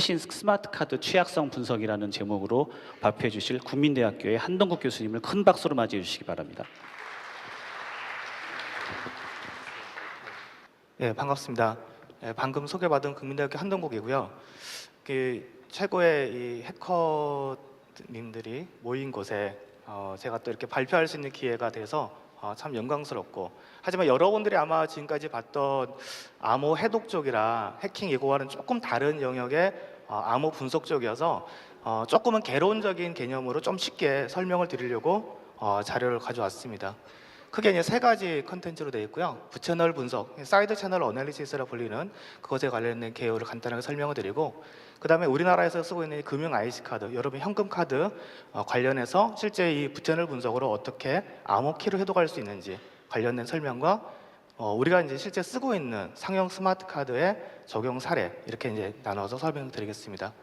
자, 최신 스마트 카드 취약성 분석이라는 제목으로 발표해 주실 국민대학교의 한동국 교수님을 큰 박수로 맞이해 주시기 바랍니다. 네, 반갑습니다. 네, 방금 소개받은 국민대학교 한동국이고요. 그 최고의 이 해커님들이 모인 곳에 어, 제가 또 이렇게 발표할 수 있는 기회가 돼서 어, 참 영광스럽고 하지만 여러분들이 아마 지금까지 봤던 암호 해독 쪽이라 해킹 이거와는 조금 다른 영역의 어, 암호 분석 쪽이어서 어, 조금은 개론적인 개념으로 좀 쉽게 설명을 드리려고 어, 자료를 가져왔습니다. 크게 이제 세 가지 컨텐츠로 되어 있고요. 부채널 분석, 사이드 채널 어널리시스라 불리는 그것에 관련된 개요를 간단하게 설명을 드리고 그다음에 우리나라에서 쓰고 있는 이 금융 IC 카드, 여러분 현금 카드 어, 관련해서 실제 이 부채널 분석으로 어떻게 암호 키를 해독할 수 있는지 관련된 설명과 어, 우리가 이제 실제 쓰고 있는 상용 스마트 카드의 적용 사례 이렇게 이제 나눠서 설명을 드리겠습니다.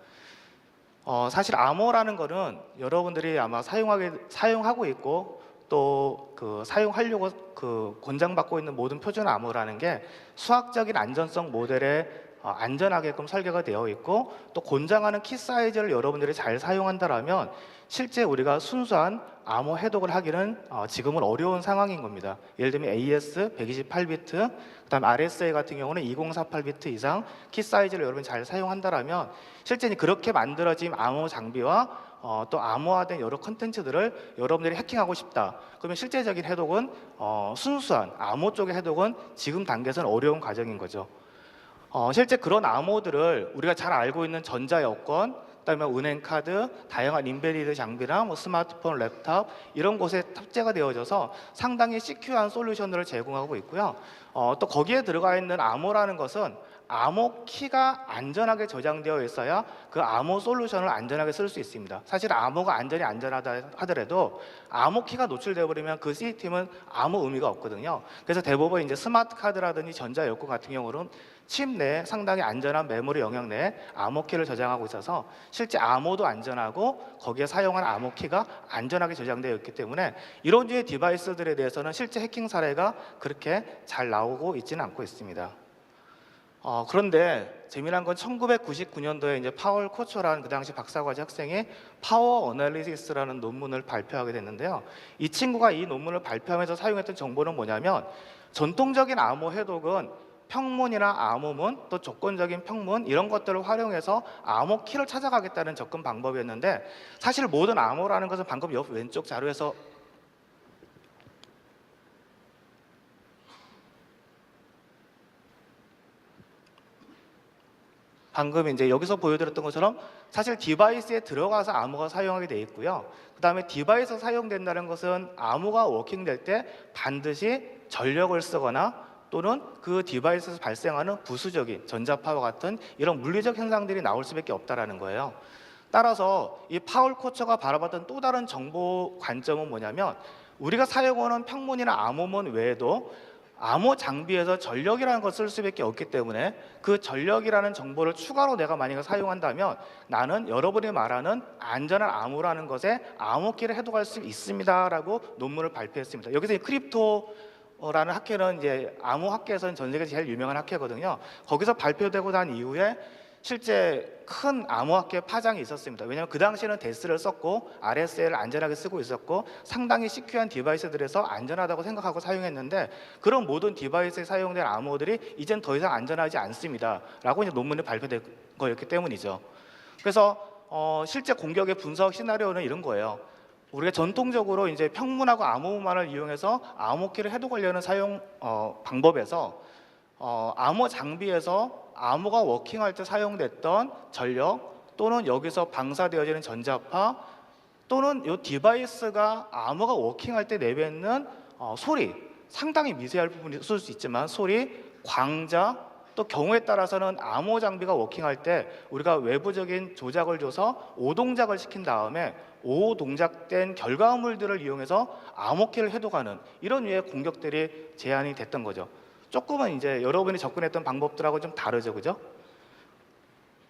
어, 사실 암호라는 거는 여러분들이 아마 사용하게 사용하고 있고 또 그 사용하려고 그 권장받고 있는 모든 표준 암호라는 게 수학적인 안전성 모델에 어, 안전하게끔 설계가 되어 있고 또 권장하는 키 사이즈를 여러분들이 잘 사용한다라면 실제 우리가 순수한 암호 해독을 하기는 어, 지금은 어려운 상황인 겁니다. 예를 들면 AES 128비트, 그다음 RSA 같은 경우는 2048비트 이상 키 사이즈를 여러분이 잘 사용한다라면 실제 그렇게 만들어진 암호 장비와 어, 또 암호화된 여러 컨텐츠들을 여러분들이 해킹하고 싶다. 그러면 실제적인 해독은 어, 순수한 암호 쪽의 해독은 지금 단계에서는 어려운 과정인 거죠. 어, 실제 그런 암호들을 우리가 잘 알고 있는 전자 여권, 그다음에 은행 카드, 다양한 인베리드 장비랑 뭐 스마트폰, 랩탑 이런 곳에 탑재가 되어져서 상당히 시큐한 솔루션들을 제공하고 있고요. 어, 또 거기에 들어가 있는 암호라는 것은 암호 키가 안전하게 저장되어 있어야 그 암호 솔루션을 안전하게 쓸 수 있습니다. 사실 암호가 안전히 안전하다 하더라도 암호 키가 노출되어 버리면 그 시스템은 아무 의미가 없거든요. 그래서 대부분 이제 스마트 카드라든지 전자 여권 같은 경우는 칩 내에 상당히 안전한 메모리 영역 내에 암호 키를 저장하고 있어서 실제 암호도 안전하고 거기에 사용한 암호 키가 안전하게 저장되어 있기 때문에 이런 류의 디바이스들에 대해서는 실제 해킹 사례가 그렇게 잘 나오고 있지는 않고 있습니다. 어, 그런데 재미난 건 1999년도에 이제 파월 코초라는 그 당시 박사과정 학생이 파워 어널리시스라는 논문을 발표하게 됐는데요. 이 친구가 이 논문을 발표하면서 사용했던 정보는 뭐냐면 전통적인 암호 해독은 평문이나 암호문 또 조건적인 평문 이런 것들을 활용해서 암호 키를 찾아가겠다는 접근 방법이었는데 사실 모든 암호라는 것은 방금 옆 왼쪽 자료에서 방금 이제 여기서 보여드렸던 것처럼 사실 디바이스에 들어가서 암호가 사용하게 돼 있고요. 그 다음에 디바이스 사용된다는 것은 암호가 워킹될 때 반드시 전력을 쓰거나 또는 그 디바이스에서 발생하는 부수적인 전자파와 같은 이런 물리적 현상들이 나올 수밖에 없다라는 거예요. 따라서 이 파울 코처가 바라봤던 또 다른 정보 관점은 뭐냐면 우리가 사용하는 평문이나 암호문 외에도 암호 장비에서 전력이라는 것을 쓸 수밖에 없기 때문에 그 전력이라는 정보를 추가로 내가 만약에 사용한다면 나는 여러분이 말하는 안전한 암호라는 것에 암호키를 해독할 수 있습니다라고 논문을 발표했습니다. 여기서 이 크립토 라는 학회는 이제 암호 학회에서는 전 세계에서 제일 유명한 학회거든요. 거기서 발표되고 난 이후에 실제 큰 암호학계 파장이 있었습니다. 왜냐하면 그 당시에는 데스를 썼고 RSA를 안전하게 쓰고 있었고 상당히 시큐한 디바이스들에서 안전하다고 생각하고 사용했는데 그런 모든 디바이스에 사용된 암호들이 이젠 더 이상 안전하지 않습니다라고 이제 논문에 발표된 거였기 때문이죠. 그래서 어, 실제 공격의 분석 시나리오는 이런 거예요. 우리가 전통적으로 이제 평문하고 암호만을 이용해서 암호키를 해독하려는 사용 어, 방법에서 어, 암호 장비에서 암호가 워킹할 때 사용됐던 전력 또는 여기서 방사되어지는 전자파 또는 이 디바이스가 암호가 워킹할 때 내뱉는 어, 소리 상당히 미세할 부분이 있을 수 있지만 소리, 광자 또 경우에 따라서는 암호 장비가 워킹할 때 우리가 외부적인 조작을 줘서 오동작을 시킨 다음에 오 동작된 결과물들을 이용해서 암호키를 해독하는 이런 류의 공격들이 제한이 됐던 거죠. 조금은 이제 여러분이 접근했던 방법들하고 좀 다르죠, 그죠?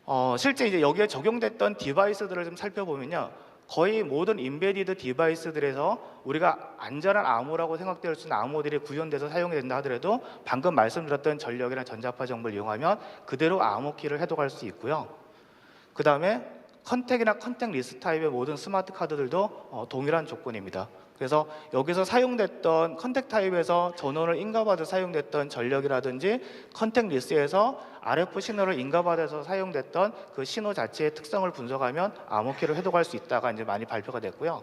어, 실제 이제 여기에 적용됐던 디바이스들을 좀 살펴보면요. 거의 모든 인베디드 디바이스들에서 우리가 안전한 암호라고 생각될 수 있는 암호들이 구현돼서 사용이 된다 하더라도 방금 말씀드렸던 전력이나 전자파 정보를 이용하면 그대로 암호키를 해독할 수 있고요. 그 다음에 컨택이나 컨택 리스트 타입의 모든 스마트 카드들도 어, 동일한 조건입니다. 그래서 여기서 사용됐던 컨택 타입에서 전원을 인가받아 사용됐던 전력이라든지 컨택 리스트에서 RF 신호를 인가받아서 사용됐던 그 신호 자체의 특성을 분석하면 암호키를 해독할 수 있다가 이제 많이 발표가 됐고요.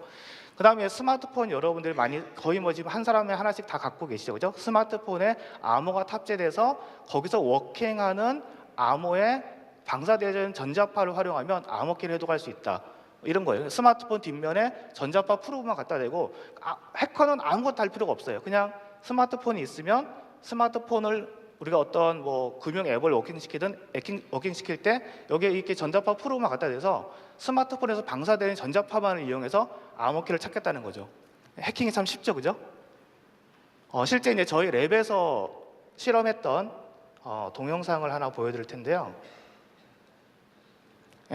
그 다음에 스마트폰 여러분들이 많이 거의 뭐 지금 한 사람에 하나씩 다 갖고 계시죠, 그죠? 스마트폰에 암호가 탑재돼서 거기서 워킹하는 암호의 방사되는 전자파를 활용하면 암호키를 해독할 수 있다. 이런 거예요. 스마트폰 뒷면에 전자파 프로브만 갖다 대고 아, 해커는 아무것도 할 필요가 없어요. 그냥 스마트폰이 있으면 스마트폰을 우리가 어떤 뭐 금융 앱을 워킹 시키든 워킹, 워킹 시킬 때 여기에 이렇게 전자파 프로브만 갖다 대서 스마트폰에서 방사되는 전자파만을 이용해서 암호키를 찾겠다는 거죠. 해킹이 참 쉽죠, 그죠? 어, 실제 이제 저희 랩에서 실험했던 어, 동영상을 하나 보여드릴 텐데요.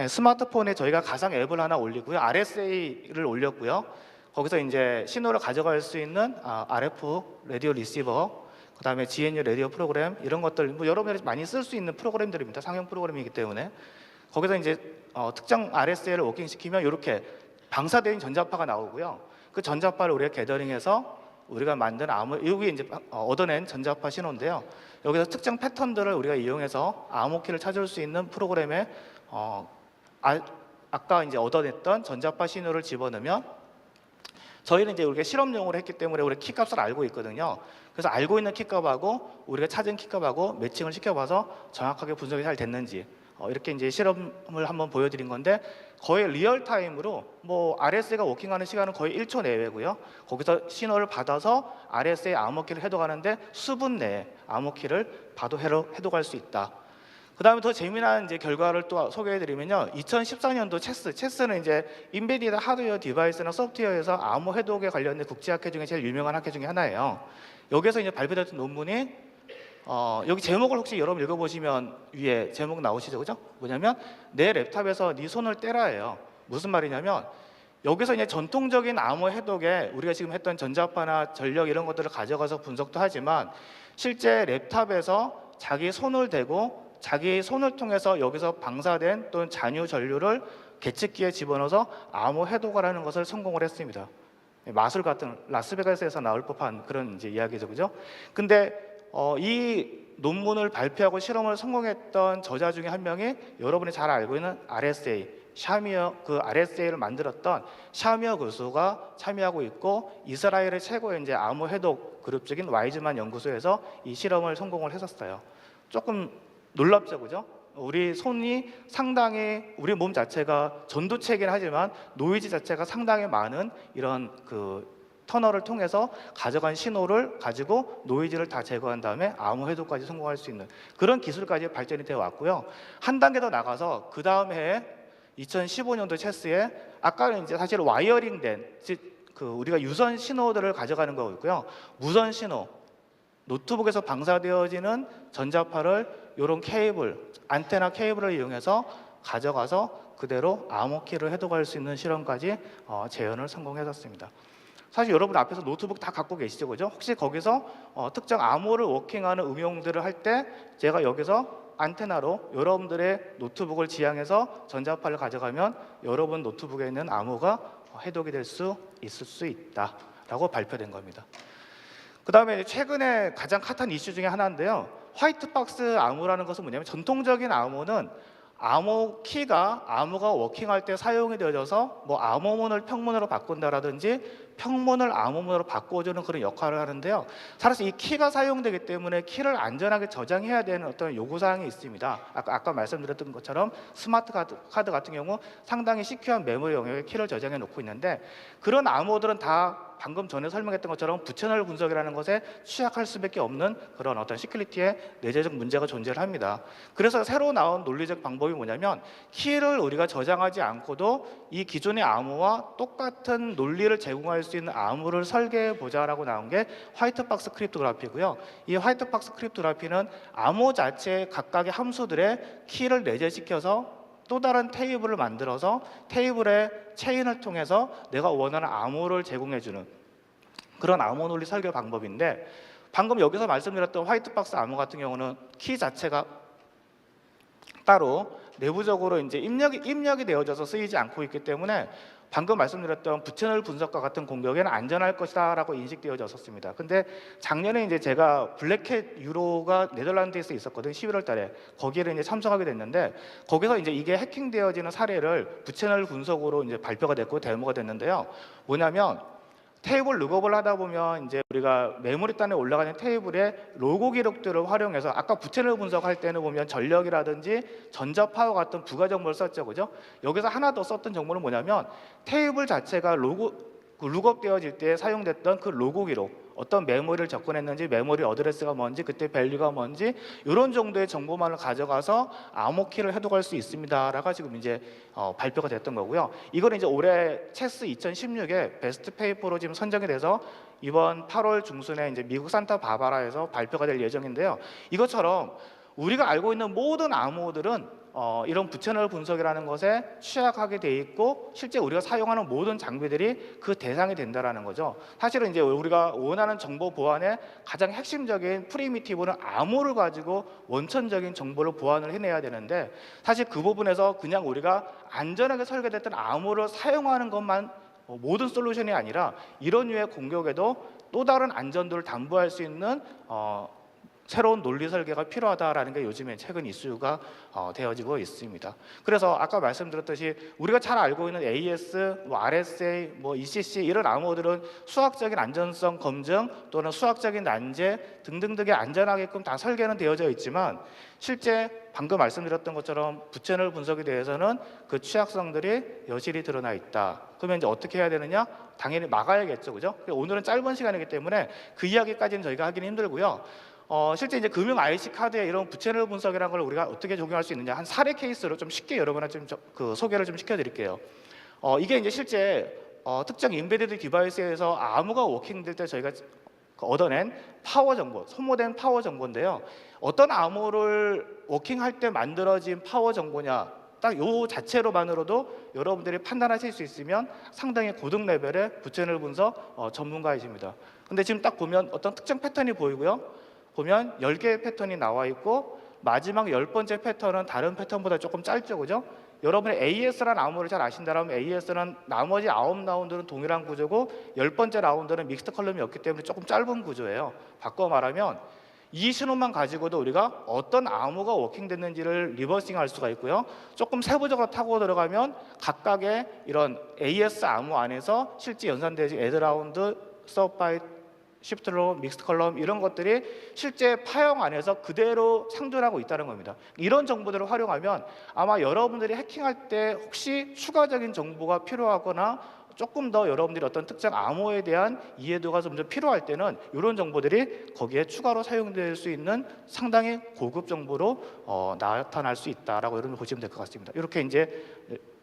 예, 스마트폰에 저희가 가상 앱을 하나 올리고요. RSA를 올렸고요. 거기서 이제 신호를 가져갈 수 있는 아, RF 라디오 리시버, 그다음에 GNU 라디오 프로그램 이런 것들 뭐 여러분들이 많이 쓸 수 있는 프로그램들입니다. 상용 프로그램이기 때문에 거기서 이제 어, 특정 RSA를 워킹 시키면 이렇게 방사된 전자파가 나오고요. 그 전자파를 우리가 게더링해서 우리가 만든 암호 여기 이제 어, 얻어낸 전자파 신호인데요. 여기서 특정 패턴들을 우리가 이용해서 암호키를 찾을 수 있는 프로그램에 어, 아, 아까 이제 얻어냈던 전자파 신호를 집어넣으면 저희는 이제 우리가 실험용으로 했기 때문에 우리 키 값을 알고 있거든요. 그래서 알고 있는 키 값하고 우리가 찾은 키 값하고 매칭을 시켜봐서 정확하게 분석이 잘 됐는지 어, 이렇게 이제 실험을 한번 보여드린 건데 거의 리얼 타임으로 뭐 RSA가 워킹하는 시간은 거의 1초 내외고요. 거기서 신호를 받아서 RSA 암호키를 해독하는데 수분 내에 암호키를 봐도 해독- 해독할 수 있다. 그 다음에 더 재미난 이제 결과를 또 소개해드리면요. 2014년도 체스, 체스는 이제 인베디드 하드웨어 디바이스나 소프트웨어에서 암호 해독에 관련된 국제학회 중에 제일 유명한 학회 중에 하나예요. 여기서 이제 발표됐던 논문이 어, 여기 제목을 혹시 여러분 읽어보시면 위에 제목 나오시죠, 그죠? 뭐냐면 내 랩탑에서 네 손을 떼라예요. 무슨 말이냐면 여기서 이제 전통적인 암호 해독에 우리가 지금 했던 전자파나 전력 이런 것들을 가져가서 분석도 하지만 실제 랩탑에서 자기 손을 대고 자기 손을 통해서 여기서 방사된 또는 잔유 전류를 계측기에 집어넣어서 암호 해독을 하는 것을 성공을 했습니다. 마술 같은 라스베가스에서 나올 법한 그런 이제 이야기죠, 그죠? 근데 어, 이 논문을 발표하고 실험을 성공했던 저자 중에 한 명이 여러분이 잘 알고 있는 RSA, 샤미어 그 RSA를 만들었던 샤미어 교수가 참여하고 있고 이스라엘의 최고의 이제 암호 해독 그룹적인 와이즈만 연구소에서 이 실험을 성공을 했었어요. 조금 놀랍죠, 그죠? 우리 손이 상당히 우리 몸 자체가 전도체이긴 하지만 노이즈 자체가 상당히 많은 이런 그 터널을 통해서 가져간 신호를 가지고 노이즈를 다 제거한 다음에 암호 해독까지 성공할 수 있는 그런 기술까지 발전이 되어 왔고요. 한 단계 더 나가서 그 다음 해에 2015년도 체스에 아까는 이제 사실 와이어링된 즉 그 우리가 유선 신호들을 가져가는 거고요. 무선 신호 노트북에서 방사되어지는 전자파를 이런 케이블, 안테나 케이블을 이용해서 가져가서 그대로 암호키를 해독할 수 있는 실험까지 어, 재현을 성공했었습니다. 사실 여러분 앞에서 노트북 다 갖고 계시죠, 그죠? 혹시 거기서 어, 특정 암호를 워킹하는 응용들을 할 때 제가 여기서 안테나로 여러분들의 노트북을 지향해서 전자파를 가져가면 여러분 노트북에 있는 암호가 해독이 될 수 있을 수 있다라고 발표된 겁니다. 그 다음에 최근에 가장 핫한 이슈 중에 하나인데요. 화이트박스 암호라는 것은 뭐냐면 전통적인 암호는 암호 키가 암호가 워킹할 때 사용이 되어져서 뭐 암호문을 평문으로 바꾼다라든지 평문을 암호문으로 바꿔주는 그런 역할을 하는데요. 사실 이 키가 사용되기 때문에 키를 안전하게 저장해야 되는 어떤 요구사항이 있습니다. 아까, 아까 말씀드렸던 것처럼 스마트 카드, 카드 같은 경우 상당히 시큐한 메모리 영역에 키를 저장해 놓고 있는데 그런 암호들은 다 방금 전에 설명했던 것처럼 부채널 분석이라는 것에 취약할 수밖에 없는 그런 어떤 시큐리티의 내재적 문제가 존재를 합니다. 그래서 새로 나온 논리적 방법이 뭐냐면 키를 우리가 저장하지 않고도 이 기존의 암호와 똑같은 논리를 제공할 수 있는 암호를 설계해 보자라고 나온 게 화이트박스 크립토그래피고요. 이 화이트박스 크립토그래피는 암호 자체 각각의 함수들의 키를 내재시켜서 또 다른 테이블을 만들어서 테이블의 체인을 통해서 내가 원하는 암호를 제공해주는 그런 암호 논리 설계 방법인데 방금 여기서 말씀드렸던 화이트박스 암호 같은 경우는 키 자체가 따로 내부적으로 이제 입력이 입력이 되어져서 쓰이지 않고 있기 때문에 방금 말씀드렸던 부채널 분석과 같은 공격에는 안전할 것이다라고 인식되어졌었습니다. 근데 작년에 이제 제가 블랙캣 유로가 네덜란드에서 있었거든요. 11월 달에 거기를 이제 참석하게 됐는데 거기서 이제 이게 해킹되어지는 사례를 부채널 분석으로 이제 발표가 됐고 데모가 됐는데요. 뭐냐면 테이블 룩업을 하다 보면 이제 우리가 메모리 단에 올라가는 테이블의 로고 기록들을 활용해서 아까 부채널 분석할 때는 보면 전력이라든지 전자 파워 같은 부가 정보를 썼죠, 그죠? 여기서 하나 더 썼던 정보는 뭐냐면 테이블 자체가 로고 그 룩업 되어질 때 사용됐던 그 로고 기록 어떤 메모리를 접근했는지 메모리 어드레스가 뭔지 그때 밸류가 뭔지 이런 정도의 정보만을 가져가서 암호키를 해독할 수 있습니다라가 지금 이제 어, 발표가 됐던 거고요. 이거는 이제 올해 체스 2016에 베스트 페이퍼로 지금 선정이 돼서 이번 8월 중순에 이제 미국 산타 바바라에서 발표가 될 예정인데요. 이것처럼 우리가 알고 있는 모든 암호들은 어, 이런 부채널 분석이라는 것에 취약하게 돼 있고 실제 우리가 사용하는 모든 장비들이 그 대상이 된다라는 거죠. 사실은 이제 우리가 원하는 정보 보안의 가장 핵심적인 프리미티브는 암호를 가지고 원천적인 정보를 보안을 해내야 되는데 사실 그 부분에서 그냥 우리가 안전하게 설계됐던 암호를 사용하는 것만 어, 모든 솔루션이 아니라 이런 류의 공격에도 또 다른 안전도를 담보할 수 있는 어, 새로운 논리 설계가 필요하다라는 게 요즘에 최근 이슈가 어, 되어지고 있습니다. 그래서 아까 말씀드렸듯이 우리가 잘 알고 있는 AS, 뭐 RSA, 뭐 ECC 이런 암호들은 수학적인 안전성 검증 또는 수학적인 난제 등등등의 안전하게끔 다 설계는 되어져 있지만 실제 방금 말씀드렸던 것처럼 부채널 분석에 대해서는 그 취약성들이 여실히 드러나 있다. 그러면 이제 어떻게 해야 되느냐? 당연히 막아야겠죠, 그죠? 오늘은 짧은 시간이기 때문에 그 이야기까지는 저희가 하기는 힘들고요. 어, 실제 이제 금융 IC 카드에 이런 부채널 분석이라는 걸 우리가 어떻게 적용할 수 있느냐 한 사례 케이스로 좀 쉽게 여러분한테 좀 저- 그 소개를 좀 시켜드릴게요. 어, 이게 이제 실제 어, 특정 인베디드 디바이스에서 암호가 워킹될 때 저희가 그 얻어낸 파워 정보, 소모된 파워 정보인데요. 어떤 암호를 워킹할 때 만들어진 파워 정보냐, 딱 요 자체로만으로도 여러분들이 판단하실 수 있으면 상당히 고등 레벨의 부채널 분석 어, 전문가이십니다. 근데 지금 딱 보면 어떤 특정 패턴이 보이고요. 보면 10개의 패턴이 나와 있고 마지막 열 번째 패턴은 다른 패턴보다 조금 짧죠, 그죠? 여러분이 AS라는 암호를 잘 아신다면 AS는 나머지 아홉 라운드는 동일한 구조고 열 번째 라운드는 믹스드 컬럼이 없기 때문에 조금 짧은 구조예요. 바꿔 말하면 이 신호만 가지고도 우리가 어떤 암호가 워킹됐는지를 리버싱할 수가 있고요. 조금 세부적으로 타고 들어가면 각각의 이런 AS 암호 안에서 실제 연산되지 에드라운드, 서바이트, 시프트로 믹스드 컬럼 이런 것들이 실제 파형 안에서 그대로 상존하고 있다는 겁니다. 이런 정보들을 활용하면 아마 여러분들이 해킹할 때 혹시 추가적인 정보가 필요하거나 조금 더 여러분들이 어떤 특정 암호에 대한 이해도가 좀 더 필요할 때는 이런 정보들이 거기에 추가로 사용될 수 있는 상당히 고급 정보로 어, 나타날 수 있다라고 여러분 보시면 될 것 같습니다. 이렇게 이제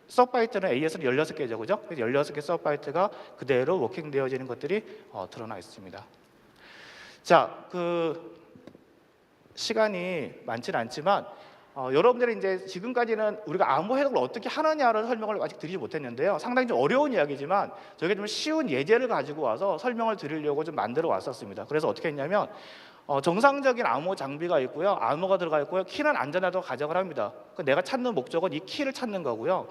서바이트는 AS는 16개죠, 그죠? 그래서 16개 서바이트가 그대로 워킹되어지는 것들이 어, 드러나 있습니다. 자, 그 시간이 많지는 않지만 어, 여러분들이 이제 지금까지는 우리가 암호 해독을 어떻게 하느냐를 설명을 아직 드리지 못했는데요. 상당히 좀 어려운 이야기지만 저희가 좀 쉬운 예제를 가지고 와서 설명을 드리려고 좀 만들어 왔었습니다. 그래서 어떻게 했냐면 어, 정상적인 암호 장비가 있고요. 암호가 들어가 있고요. 키는 안전하다고 가정을 합니다. 그 내가 찾는 목적은 이 키를 찾는 거고요.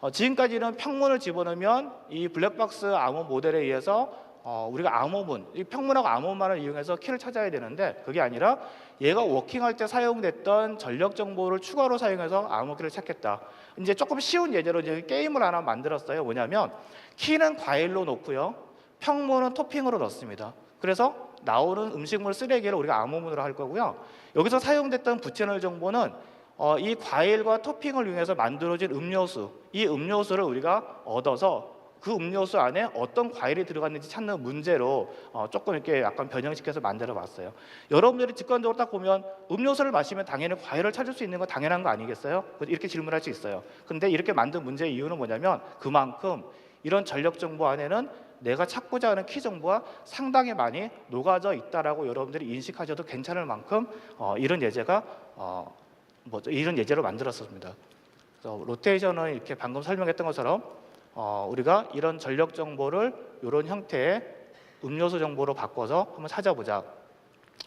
어, 지금까지는 평문을 집어넣으면 이 블랙박스 암호 모델에 의해서 어, 우리가 암호문, 이 평문하고 암호문을 이용해서 키를 찾아야 되는데 그게 아니라 얘가 워킹할 때 사용됐던 전력 정보를 추가로 사용해서 암호키를 찾겠다. 이제 조금 쉬운 예제로 이제 게임을 하나 만들었어요. 뭐냐면 키는 과일로 놓고요. 평문은 토핑으로 넣습니다. 그래서 나오는 음식물 쓰레기를 우리가 암호문으로 할 거고요. 여기서 사용됐던 부채널 정보는 어, 이 과일과 토핑을 이용해서 만들어진 음료수, 이 음료수를 우리가 얻어서 그 음료수 안에 어떤 과일이 들어갔는지 찾는 문제로 어, 조금 이렇게 약간 변형시켜서 만들어 봤어요. 여러분들이 직관적으로 딱 보면 음료수를 마시면 당연히 과일을 찾을 수 있는 건 당연한 거 아니겠어요? 이렇게 질문할 수 있어요. 근데 이렇게 만든 문제의 이유는 뭐냐면 그만큼 이런 전력 정보 안에는 내가 찾고자 하는 키 정보가 상당히 많이 녹아져 있다라고 여러분들이 인식하셔도 괜찮을 만큼 어, 이런 예제가 어, 뭐 이런 예제로 만들었습니다. 그래서 로테이션은 이렇게 방금 설명했던 것처럼 어, 우리가 이런 전력 정보를 이런 형태의 음료수 정보로 바꿔서 한번 찾아보자.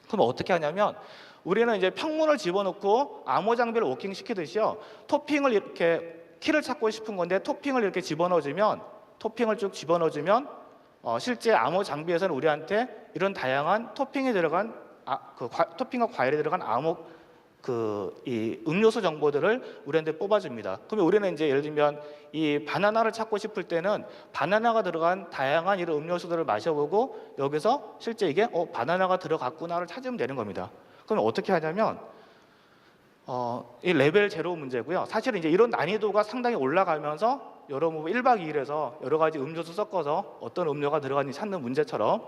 그럼 어떻게 하냐면 우리는 이제 평문을 집어넣고 암호 장비를 워킹 시키듯이요. 토핑을 이렇게 키를 찾고 싶은 건데 토핑을 이렇게 집어넣어주면 토핑을 쭉 집어넣어주면 어, 실제 암호 장비에서는 우리한테 이런 다양한 토핑이 들어간 아, 그 과- 토핑과 과일이 들어간 암호 그 이 음료수 정보들을 우리한테 뽑아줍니다. 그러면 우리는 이제 예를 들면 이 바나나를 찾고 싶을 때는 바나나가 들어간 다양한 이런 음료수들을 마셔보고 여기서 실제 이게 어 바나나가 들어갔구나를 찾으면 되는 겁니다. 그러면 어떻게 하냐면 어, 이 레벨 제로 문제고요. 사실은 이제 이런 난이도가 상당히 올라가면서 여러분 1박 2일에서 여러 가지 음료수 섞어서 어떤 음료가 들어갔는지 찾는 문제처럼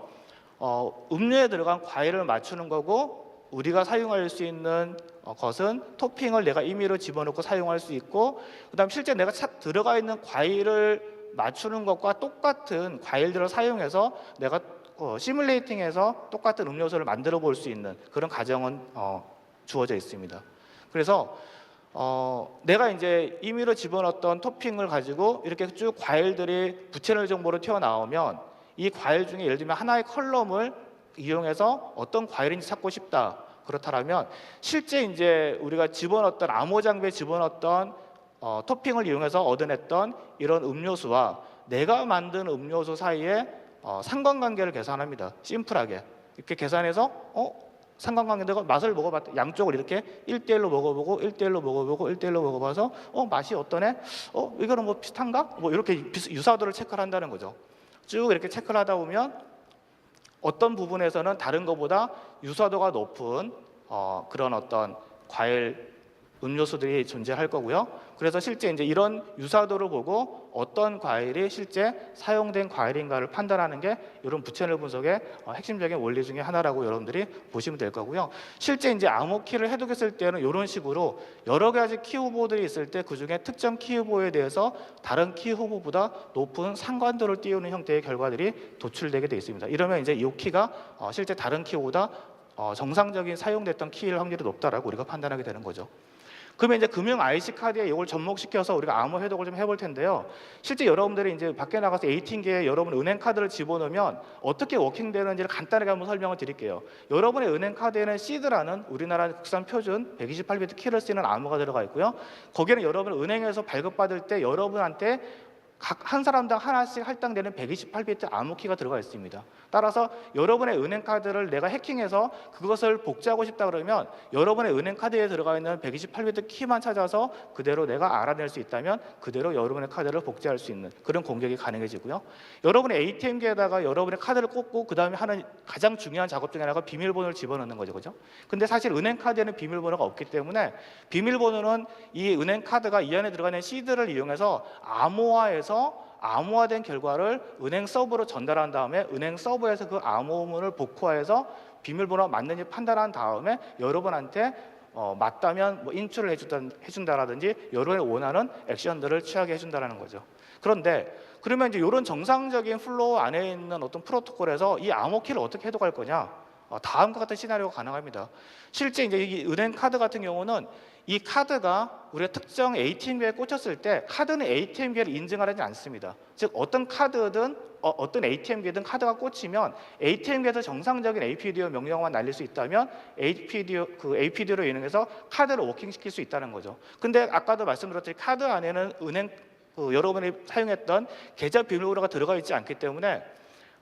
어, 음료에 들어간 과일을 맞추는 거고 우리가 사용할 수 있는 어, 것은 토핑을 내가 임의로 집어넣고 사용할 수 있고 그다음 실제 내가 차, 들어가 있는 과일을 맞추는 것과 똑같은 과일들을 사용해서 내가 어, 시뮬레이팅해서 똑같은 음료수를 만들어 볼 수 있는 그런 가정은 어, 주어져 있습니다. 그래서 어, 내가 이제 임의로 집어넣었던 토핑을 가지고 이렇게 쭉 과일들이 부채널 정보로 튀어나오면 이 과일 중에 예를 들면 하나의 컬럼을 이용해서 어떤 과일인지 찾고 싶다. 그렇다면 실제 이제 우리가 집어넣었던 암호 장비에 집어넣었던 어, 토핑을 이용해서 얻어냈던 이런 음료수와 내가 만든 음료수 사이에 어, 상관관계를 계산합니다. 심플하게 이렇게 계산해서 어 상관관계가 맛을 먹어봤다. 양쪽을 이렇게 1대1로 먹어보고 1대1로 먹어보고 1대1로 먹어봐서 어 맛이 어떠네? 어 이거는 뭐 비슷한가? 뭐 이렇게 유사도를 체크를 한다는 거죠. 쭉 이렇게 체크를 하다 보면 어떤 부분에서는 다른 것보다 유사도가 높은 어, 그런 어떤 과일 음료수들이 존재할 거고요. 그래서 실제 이제 이런 유사도를 보고 어떤 과일이 실제 사용된 과일인가를 판단하는 게 이런 부채널 분석의 어, 핵심적인 원리 중에 하나라고 여러분들이 보시면 될 거고요. 실제 이제 암호 키를 해독했을 때는 이런 식으로 여러 가지 키 후보들이 있을 때 그 중에 특정 키 후보에 대해서 다른 키 후보보다 높은 상관도를 띄우는 형태의 결과들이 도출되게 되어 있습니다. 이러면 이제 이 키가 어, 실제 다른 키보다 어, 정상적인 사용됐던 키일 확률이 높다라고 우리가 판단하게 되는 거죠. 그러면 이제 금융 IC 카드에 이걸 접목시켜서 우리가 암호 해독을 좀 해볼 텐데요. 실제 여러분들이 이제 밖에 나가서 ATM기에 여러분 은행 카드를 집어넣으면 어떻게 워킹되는지를 간단하게 한번 설명을 드릴게요. 여러분의 은행 카드에는 시드라는 우리나라 국산 표준 128비트 키를 쓰는 암호가 들어가 있고요. 거기는 여러분 은행에서 발급받을 때 여러분한테 각 한 사람당 하나씩 할당되는 128비트 암호키가 들어가 있습니다. 따라서 여러분의 은행 카드를 내가 해킹해서 그것을 복제하고 싶다 그러면 여러분의 은행 카드에 들어가 있는 128비트 키만 찾아서 그대로 내가 알아낼 수 있다면 그대로 여러분의 카드를 복제할 수 있는 그런 공격이 가능해지고요. 여러분의 ATM기에다가 여러분의 카드를 꽂고 그 다음에 하는 가장 중요한 작업 중에 하나가 비밀번호를 집어넣는 거죠, 그죠? 근데 사실 은행 카드에는 비밀번호가 없기 때문에 비밀번호는 이 은행 카드가 이 안에 들어가 있는 시드를 이용해서 암호화해서 암호화된 결과를 은행 서버로 전달한 다음에 은행 서버에서 그 암호문을 복호해서 비밀번호가 맞는지 판단한 다음에 여러분한테 어, 맞다면 뭐 인출을 해준다, 해준다라든지 여러분이 원하는 액션들을 취하게 해준다라는 거죠. 그런데 그러면 이제 이런 정상적인 플로우 안에 있는 어떤 프로토콜에서 이 암호키를 어떻게 해독할 거냐? 어, 다음과 같은 시나리오가 가능합니다. 실제 이제 이 은행 카드 같은 경우는 이 카드가 우리가 특정 ATM기에 꽂혔을 때 카드는 ATM기를 인증하지 않습니다. 즉 어떤 카드든 어, 떤 ATM기든 카드가 꽂히면 ATM기에서 정상적인 APDO 명령어만 날릴 수 있다면 APDO 그 APDO로 인해서 카드를 워킹시킬 수 있다는 거죠. 근데 아까도 말씀드렸듯이 카드 안에는 은행 그 여러분이 사용했던 계좌 비밀번호가 들어가 있지 않기 때문에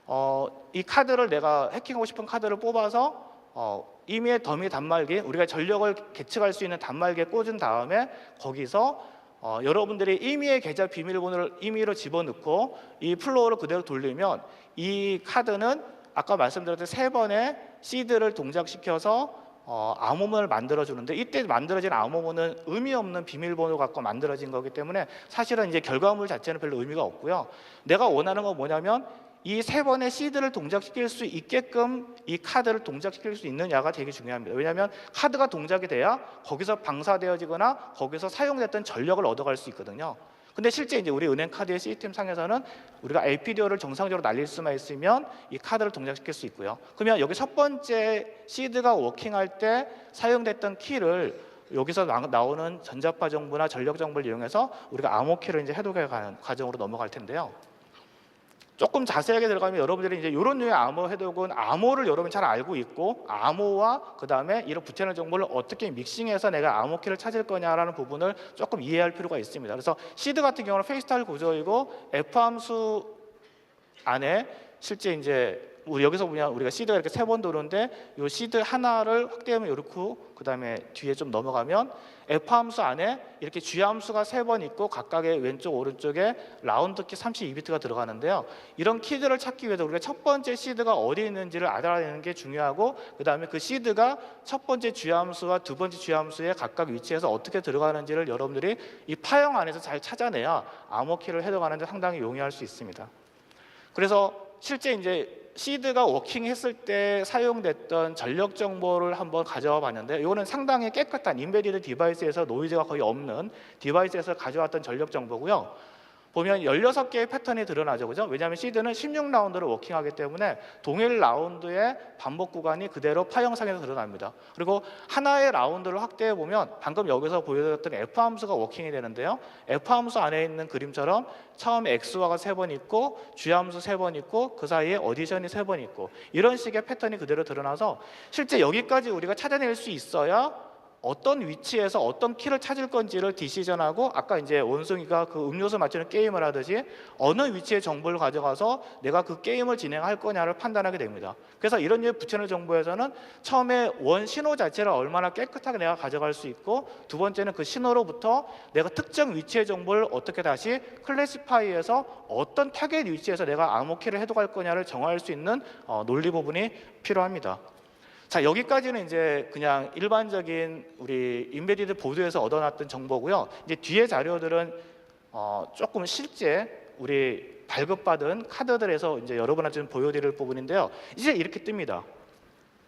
어, 이 카드를 내가 해킹하고 싶은 카드를 뽑아서 어, 임의의 더미 단말기 우리가 전력을 계측할 수 있는 단말기에 꽂은 다음에 거기서 어, 여러분들이 임의의 계좌 비밀번호를 임의로 집어넣고 이 플로어를 그대로 돌리면 이 카드는 아까 말씀드렸던 세 번의 시드를 동작시켜서 어, 암호문을 만들어 주는데 이때 만들어진 암호문은 의미 없는 비밀번호 갖고 만들어진 거기 때문에 사실은 이제 결과물 자체는 별로 의미가 없고요. 내가 원하는 건 뭐냐면 이 세 번의 시드를 동작시킬 수 있게끔 이 카드를 동작시킬 수 있느냐가 되게 중요합니다. 왜냐하면 카드가 동작이 돼야 거기서 방사되어지거나 거기서 사용됐던 전력을 얻어갈 수 있거든요. 근데 실제 이제 우리 은행 카드의 시스템 상에서는 우리가 APDO를 정상적으로 날릴 수만 있으면 이 카드를 동작시킬 수 있고요. 그러면 여기 첫 번째 시드가 워킹할 때 사용됐던 키를 여기서 나- 나오는 전자파 정보나 전력 정보를 이용해서 우리가 암호 키를 이제 해독해 가는 과정으로 넘어갈 텐데요. 조금 자세하게 들어가면 여러분들이 이제 이런 류의 암호 해독은 암호를 여러분 잘 알고 있고 암호와 그 다음에 이런 부채널 정보를 어떻게 믹싱해서 내가 암호 키를 찾을 거냐라는 부분을 조금 이해할 필요가 있습니다. 그래서 시드 같은 경우는 페이스타일 구조이고 F 함수 안에 실제 이제 우리 여기서 보면 우리가 시드가 이렇게 세 번 도는데 이 시드 하나를 확대하면 이렇게 그 다음에 뒤에 좀 넘어가면 F 함수 안에 이렇게 G 함수가 세 번 있고 각각의 왼쪽 오른쪽에 라운드 키 32비트가 들어가는데요. 이런 키들을 찾기 위해서 우리가 첫 번째 시드가 어디 있는지를 알아내는 게 중요하고 그 다음에 그 시드가 첫 번째 G 함수와 두 번째 G 함수의 각각 위치에서 어떻게 들어가는지를 여러분들이 이 파형 안에서 잘 찾아내야 암호 키를 해독하는 데 상당히 용이할 수 있습니다. 그래서 실제 이제 시드가 워킹했을 때 사용됐던 전력 정보를 한번 가져와 봤는데 이거는 상당히 깨끗한 인베디드 디바이스에서 노이즈가 거의 없는 디바이스에서 가져왔던 전력 정보고요. 보면 16개의 패턴이 드러나죠. 그죠? 왜냐하면 시드는 16라운드를 워킹하기 때문에 동일 라운드의 반복 구간이 그대로 파형상에서 드러납니다. 그리고 하나의 라운드를 확대해 보면 방금 여기서 보여드렸던 F 함수가 워킹이 되는데요. F 함수 안에 있는 그림처럼 처음에 X화가 세 번 있고 G 함수 세 번 있고 그 사이에 어디션이 세 번 있고 이런 식의 패턴이 그대로 드러나서 실제 여기까지 우리가 찾아낼 수 있어야 어떤 위치에서 어떤 키를 찾을 건지를 디시전하고 아까 이제 원숭이가 그 음료수 맞추는 게임을 하듯이 어느 위치의 정보를 가져가서 내가 그 게임을 진행할 거냐를 판단하게 됩니다. 그래서 이런 류의 부채널 정보에서는 처음에 원 신호 자체를 얼마나 깨끗하게 내가 가져갈 수 있고 두 번째는 그 신호로부터 내가 특정 위치의 정보를 어떻게 다시 클래시파이에서 어떤 타겟 위치에서 내가 암호키를 해독할 거냐를 정할 수 있는 어, 논리 부분이 필요합니다. 자 여기까지는 이제 그냥 일반적인 우리 인베디드 보드에서 얻어놨던 정보고요. 이제 뒤에 자료들은 어, 조금 실제 우리 발급받은 카드들에서 이제 여러분한테 좀 보여드릴 부분인데요. 이제 이렇게 뜹니다.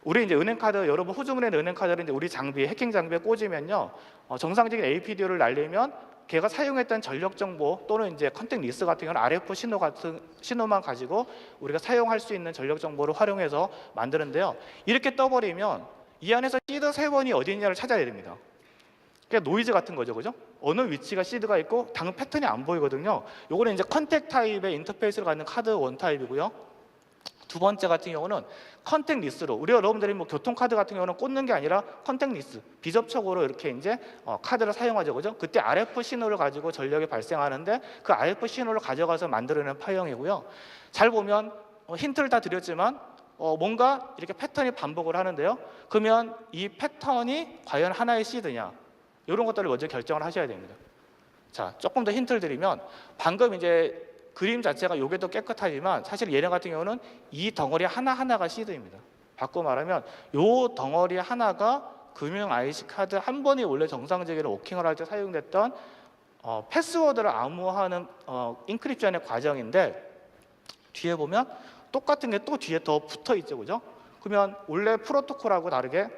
우리 이제 은행 카드 여러분 호주문의 은행 카드를 이제 우리 장비 해킹 장비에 꽂으면요 어, 정상적인 APDO를 날리면 걔가 사용했던 전력 정보 또는 이제 컨택 리스트 같은 경우는 RF 신호 같은 신호만 가지고 우리가 사용할 수 있는 전력 정보를 활용해서 만드는데요. 이렇게 떠버리면 이 안에서 시드 세 번이 어디 있냐를 찾아야 됩니다. 그러니까 노이즈 같은 거죠, 그죠? 어느 위치가 시드가 있고 당 패턴이 안 보이거든요. 요거는 이제 컨택 타입의 인터페이스를 갖는 카드 원 타입이고요. 두 번째 같은 경우는 컨택 리스트로 우리 여러분들이 뭐 교통카드 같은 경우는 꽂는 게 아니라 컨택 리스트 비접촉으로 이렇게 이제 어, 카드를 사용하죠. 그죠? 그때 RF 신호를 가지고 전력이 발생하는데 그 RF 신호를 가져가서 만들어낸 파형이고요. 잘 보면 어, 힌트를 다 드렸지만 어, 뭔가 이렇게 패턴이 반복을 하는데요. 그러면 이 패턴이 과연 하나의 시드냐? 이런 것들을 먼저 결정을 하셔야 됩니다. 자 조금 더 힌트를 드리면 방금 이제 그림 자체가 요게 더 깨끗하지만 사실 얘네 같은 경우는 이 덩어리 하나하나가 시드입니다. 바꿔 말하면 요 덩어리 하나가 금융 IC 카드 한 번이 원래 정상적으로 워킹을 할 때 사용됐던 어, 패스워드를 암호화하는 어, 인크립션의 과정인데 뒤에 보면 똑같은 게 또 뒤에 더 붙어 있죠, 그죠? 그러면 원래 프로토콜하고 다르게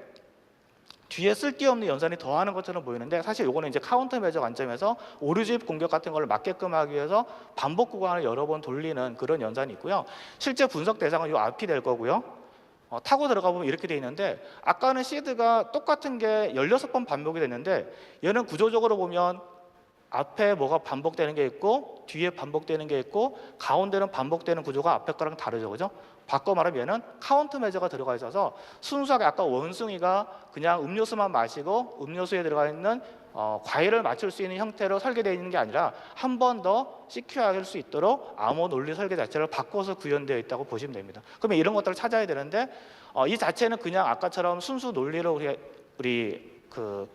뒤에 쓸데없는 연산이 더하는 것처럼 보이는데 사실 요거는 이제 카운터 매저 관점에서 오류집 공격 같은 걸 막게끔 하기 위해서 반복 구간을 여러 번 돌리는 그런 연산이 있고요. 실제 분석 대상은 요 앞이 될 거고요. 어, 타고 들어가 보면 이렇게 돼 있는데 아까는 시드가 똑같은 게 16번 반복이 됐는데 얘는 구조적으로 보면 앞에 뭐가 반복되는 게 있고 뒤에 반복되는 게 있고 가운데는 반복되는 구조가 앞에 거랑 다르죠. 그죠? 바꿔 말하면 얘는 카운트 매저가 들어가 있어서 순수하게 아까 원숭이가 그냥 음료수만 마시고 음료수에 들어가 있는 어, 과일을 맞출 수 있는 형태로 설계되어 있는 게 아니라 한 번 더 시큐어하게 할수 있도록 암호 논리 설계 자체를 바꿔서 구현되어 있다고 보시면 됩니다. 그러면 이런 것들을 찾아야 되는데 어, 이 자체는 그냥 아까처럼 순수 논리로 우리, 우리 그이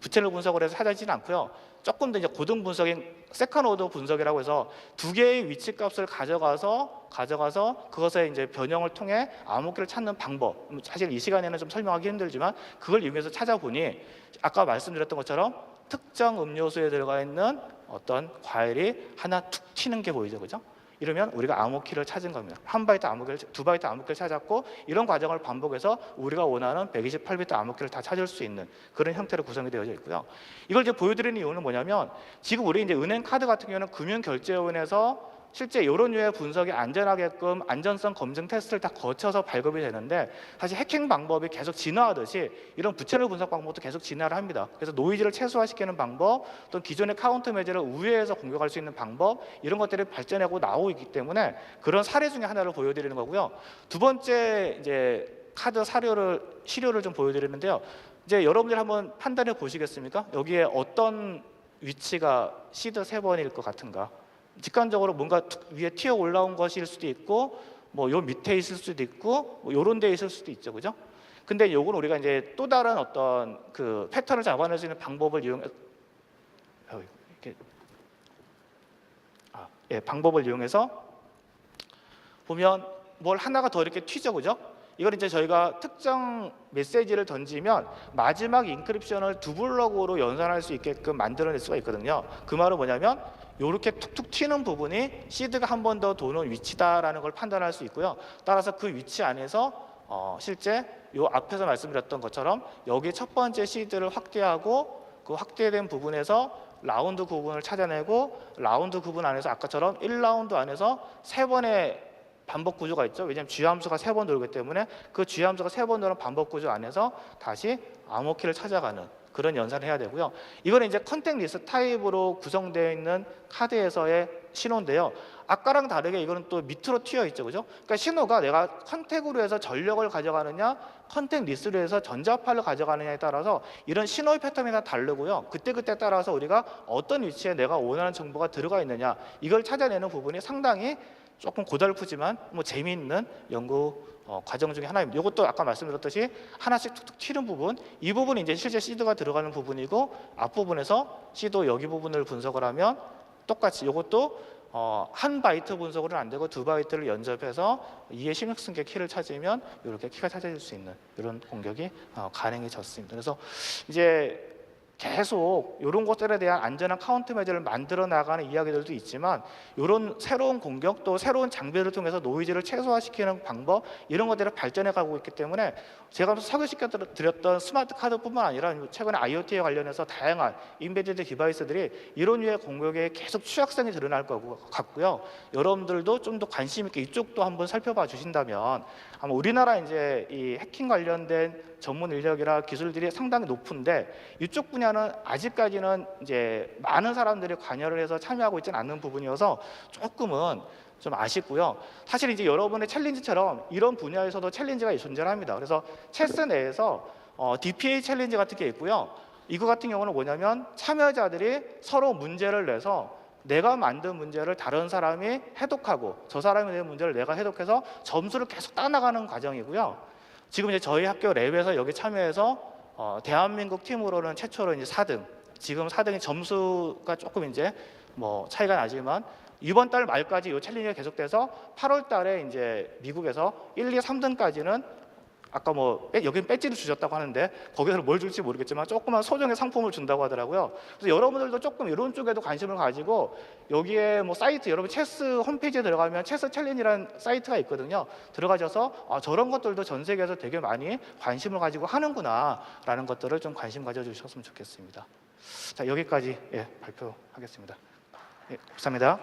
부채를 분석을 해서 찾아지는 않고요. 조금 더 이제 고등 분석인 세컨 오더 분석이라고 해서 두 개의 위치 값을 가져가서 가져가서 그것에 이제 변형을 통해 암호기를 찾는 방법. 음, 사실 이 시간에는 좀 설명하기 힘들지만 그걸 이용해서 찾아보니 아까 말씀드렸던 것처럼 특정 음료수에 들어가 있는 어떤 과일이 하나 툭 튀는 게 보이죠, 그죠? 이러면 우리가 암호키를 찾은 겁니다. 한 바이트 암호키를 두 바이트 암호키를 찾았고 이런 과정을 반복해서 우리가 원하는 128비트 암호키를 다 찾을 수 있는 그런 형태로 구성이 되어져 있고요. 이걸 이제 보여드리는 이유는 뭐냐면 지금 우리 이제 은행 카드 같은 경우는 금융결제원에서 실제 이런 류의 분석이 안전하게끔 안전성 검증 테스트를 다 거쳐서 발급이 되는데 사실 해킹 방법이 계속 진화하듯이 이런 부채널 분석 방법도 계속 진화를 합니다. 그래서 노이즈를 최소화시키는 방법, 또 기존의 카운터 매제를 우회해서 공격할 수 있는 방법 이런 것들이 발전하고 나오고 있기 때문에 그런 사례 중에 하나를 보여드리는 거고요. 두 번째 이제 카드 사료를 시료를 좀 보여드리는데요. 이제 여러분들 한번 판단해 보시겠습니까? 여기에 어떤 위치가 시드 세 번일 것 같은가? 직관적으로 뭔가 툭 위에 튀어 올라온 것일 수도 있고 뭐 요 밑에 있을 수도 있고 뭐 요런 데 있을 수도 있죠. 그죠? 근데 요건 우리가 이제 또 다른 어떤 그 패턴을 잡아낼 수 있는 방법을 이용해 어, 이렇게 아, 예, 방법을 이용해서 보면 뭘 하나가 더 이렇게 튀죠. 그죠? 이걸 이제 저희가 특정 메시지를 던지면 마지막 인크립션을 두 블럭으로 연산할 수 있게끔 만들어낼 수가 있거든요. 그 말은 뭐냐면 이렇게 툭툭 튀는 부분이 시드가 한 번 더 도는 위치다라는 걸 판단할 수 있고요. 따라서 그 위치 안에서 어, 실제 요 앞에서 말씀드렸던 것처럼 여기 첫 번째 시드를 확대하고 그 확대된 부분에서 라운드 구분을 찾아내고 라운드 구분 안에서 아까처럼 1라운드 안에서 세 번의 반복 구조가 있죠. 왜냐하면 G 함수가 세 번 돌기 때문에 그 G 함수가 세 번 도는 반복 구조 안에서 다시 암호키를 찾아가는 그런 연산을 해야 되고요. 이거는 이제 컨택 리스트 타입으로 구성되어 있는 카드에서의 신호인데요. 아까랑 다르게 이거는 또 밑으로 튀어 있죠, 그죠? 그러니까 신호가 내가 컨택으로 해서 전력을 가져가느냐, 컨택 리스트로 해서 전자파를 가져가느냐에 따라서 이런 신호의 패턴이 다 다르고요. 그때 그때 따라서 우리가 어떤 위치에 내가 원하는 정보가 들어가 있느냐 이걸 찾아내는 부분이 상당히 조금 고달프지만 뭐 재미있는 연구 어, 과정 중에 하나입니다. 이것도 아까 말씀드렸듯이 하나씩 툭툭 튀는 부분, 이 부분이 이제 실제 시드가 들어가는 부분이고 앞 부분에서 시도 여기 부분을 분석을 하면 똑같이 이것도 어, 한 바이트 분석으로는 안 되고 두 바이트를 연접해서 2의 16승계 키를 찾으면 이렇게 키가 찾아질 수 있는 이런 공격이 어, 가능해졌습니다. 그래서 이제 계속 이런 것들에 대한 안전한 카운트 매저를 만들어 나가는 이야기들도 있지만 이런 새로운 공격 또 새로운 장비를 통해서 노이즈를 최소화시키는 방법 이런 것들이 발전해 가고 있기 때문에 제가 소개시켜 드렸던 스마트 카드뿐만 아니라 최근에 IoT에 관련해서 다양한 인베디드 디바이스들이 이런 류의 공격에 계속 취약성이 드러날 것 같고요. 여러분들도 좀 더 관심 있게 이쪽도 한번 살펴봐 주신다면 아마 우리나라 이제 이 해킹 관련된 전문 인력이라 기술들이 상당히 높은데 이쪽 분야는 아직까지는 이제 많은 사람들이 관여를 해서 참여하고 있지는 않는 부분이어서 조금은 좀 아쉽고요. 사실 이제 여러분의 챌린지처럼 이런 분야에서도 챌린지가 존재합니다. 그래서 체스 내에서 어, DPA 챌린지 같은 게 있고요. 이거 같은 경우는 뭐냐면 참여자들이 서로 문제를 내서 내가 만든 문제를 다른 사람이 해독하고 저 사람이 낸 문제를 내가 해독해서 점수를 계속 따나가는 과정이고요. 지금 이제 저희 학교 랩에서 여기 참여해서 어, 대한민국 팀으로는 최초로 이제 4등. 지금 4등이 점수가 조금 이제 뭐 차이가 나지만 이번 달 말까지 이 챌린지가 계속돼서 8월 달에 이제 미국에서 1, 2, 3등까지는 아까 뭐 배- 여긴 배지를 주셨다고 하는데 거기서 뭘 줄지 모르겠지만 조그만 소정의 상품을 준다고 하더라고요. 그래서 여러분들도 조금 이런 쪽에도 관심을 가지고 여기에 뭐 사이트 여러분 체스 홈페이지에 들어가면 체스 챌린지라는 사이트가 있거든요. 들어가셔서 아, 저런 것들도 전 세계에서 되게 많이 관심을 가지고 하는구나라는 것들을 좀 관심 가져주셨으면 좋겠습니다. 자 여기까지 예, 발표하겠습니다. 예, 감사합니다.